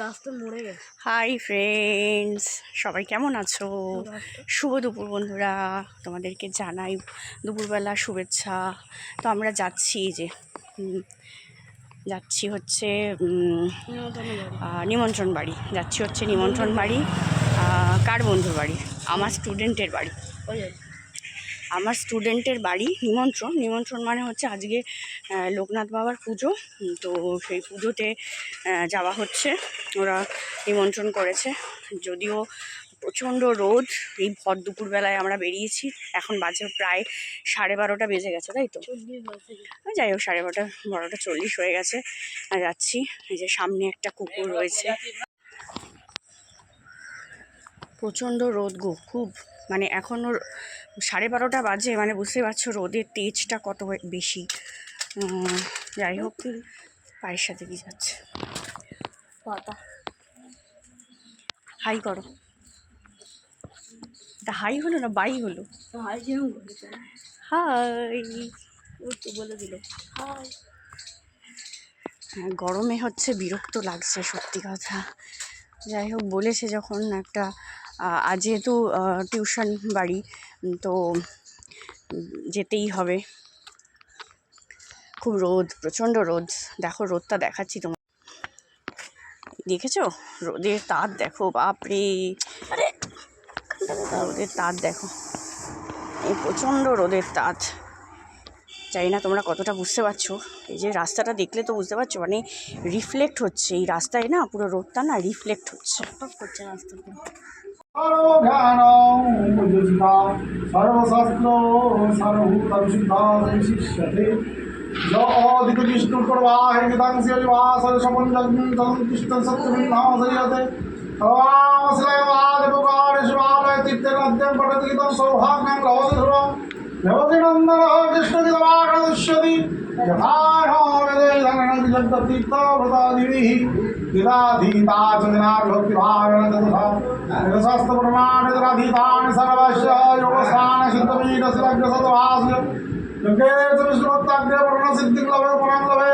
গাছটা মরে গেছে। হাই ফ্রেন্ডস সবাই কেমন আছো? শুভ দুপুর বন্ধুরা তোমাদেরকে জানাই দুপুরবেলা শুভেচ্ছা। তো আমরা যাচ্ছি যে যাচ্ছি হচ্ছে নিমন্ত্রণ বাড়ি। যাচ্ছি হচ্ছে নিমন্ত্রণ বাড়ি কার বন্ধুর বাড়ি? আমার স্টুডেন্টের বাড়ি। আমার স্টুডেন্টের বাড়ি নিমন্ত্রণ। নিমন্ত্রণ মানে হচ্ছে আজকে লোকনাথ বাবার পুজো। তো সেই পুজোতে যাওয়া হচ্ছে। ওরা নিমন্ত্রণ করেছে। যদিও প্রচণ্ড রোদ এই ভর দুপুরবেলায় আমরা বেরিয়েছি। এখন বাজে প্রায় সাড়ে বারোটা বেজে গেছে তাই তো? যাই হোক সাড়ে বারোটা বারোটা চল্লিশ হয়ে গেছে। যাচ্ছি এই যে সামনে একটা কুকুর রয়েছে। প্রচণ্ড রোদ গো খুব। মানে এখনও সাড়ে বারোটা বাজে মানে বুঝতে পারছ রোদের তেজটা কত বেশি। যাই হোক পায়ের সাথে কি যাচ্ছে? পাতা। হাই করো। তা হাই হলো না বাই হলো? হাই যেরকম হাই। তো বলে দিল। হাই। হ্যাঁ, গরমে হচ্ছে বিরক্ত লাগছে সত্যি কথা। যাই হোক বলেছে যখন একটা আজ যেহেতু টিউশন বাড়ি তো যেতেই হবে। খুব রোদ, প্রচণ্ড রোদ। দেখো, রোদটা দেখাচ্ছি তোমার দেখেছ? রোদের তার দেখো, বাপরে! আরে! রোদের তার দেখো। এই প্রচণ্ড রোদের তাত জানি না তোমরা কতটা বুঝতে পারছ। এই যে রাস্তাটা দেখলে তো বুঝতে পারছ মানে রিফ্লেক্ট হচ্ছে। এই রাস্তায় না পুরো রোদটা না রিফ্লেক্ট হচ্ছে। সর্বজ্ঞান উপযোজিতা সর্বশাস্ত্র সর্বভূতম সিদ্ধা শিষ্যতে অধিক বিষ্ণু প্রবাহে গীতাংশে বাসর সমঞ্জন কৃষ্ণ সত্যমিন্নাশয়তে সর্বাশ্রয় বাদ প্রকার সৌভাগ্যং यथा तीर्थव्रतादिभिः विदाधीता च विनाभक्तिभावेन तथा शास्त्रप्रमाणितराधीतानि सर्वस्य योगस्थानसिद्धपीठशिलग्रसद्वास्य योगे च विष्णुभक्ताग्रे वर्णसिद्धिं लभे पुरं लभे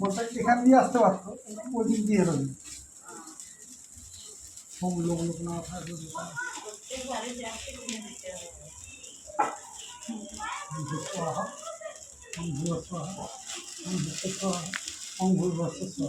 বলতে এখান দিয়ে আসতে পারতো ওই দিক দিয়ে এলো হোম লোক লোক না থাকবে অঙ্গুর বস্ত্র অঙ্গুর বস্ত্র